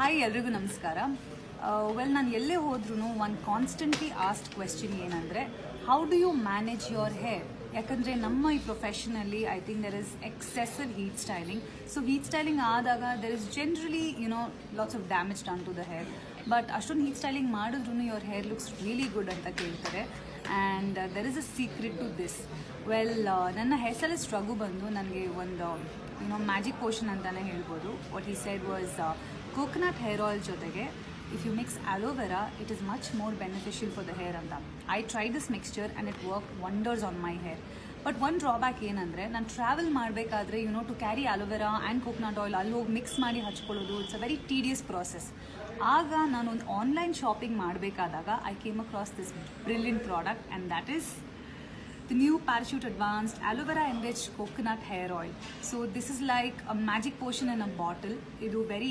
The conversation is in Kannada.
ಹಾಯ್ ಎಲ್ರಿಗೂ ನಮಸ್ಕಾರ. ವೆಲ್ ನಾನು ಎಲ್ಲೇ ಹೋದ್ರೂ ಒಂದು ಕಾನ್ಸ್ಟೆಂಟ್ಲಿ ಆಸ್ಟ್ ಕ್ವೆಶ್ಚನ್ ಏನಂದರೆ how do you manage your hair ಯಾಕಂದರೆ ನಮ್ಮ ಈ ಪ್ರೊಫೆಷನಲ್ಲಿ I think there is excessive heat styling so heat styling ಆದಾಗ there is generally you know lots of damage done to the hair but ಅಷ್ಟೊಂದು ಹೀಟ್ ಸ್ಟೈಲಿಂಗ್ ಮಾಡಿದ್ರೂ your hair looks really good ಅಂತ ಕೇಳ್ತಾರೆ. And there is a secret to this well ನನ್ನ ಹೆಸರಲ್ಲಿ ಸ್ಟ್ರಗು ಬಂದು ನನಗೆ ಒಂದು ಯುನೋ ಮ್ಯಾಜಿಕ್ ಪೋಷನ್ ಅಂತಲೇ ಹೇಳ್ಬೋದು. ವಾಟ್ ಈ side was coconut hair oil ಜೊತೆಗೆ if you mix aloe vera it is much more beneficial for the hair ಅಂತ. I try this mixture and it work wonders on my hair but one drawback ಏನಂದರೆ, ನಾನು ಟ್ರಾವೆಲ್ ಮಾಡಬೇಕಾದ್ರೆ you know to carry aloe vera and coconut oil ಅಲ್ಲಿ ಹೋಗಿ ಮಿಕ್ಸ್ ಮಾಡಿ ಹಚ್ಕೊಳ್ಳೋದು it's a very tedious process ಆಗ ನಾನು ಒಂದು ಆನ್ಲೈನ್ ಶಾಪಿಂಗ್ ಮಾಡಬೇಕಾದಾಗ I came across this brilliant product and that is the new parachute advanced aloe vera enriched coconut hair oil. So this is like a magic potion in a bottle. ಇದು very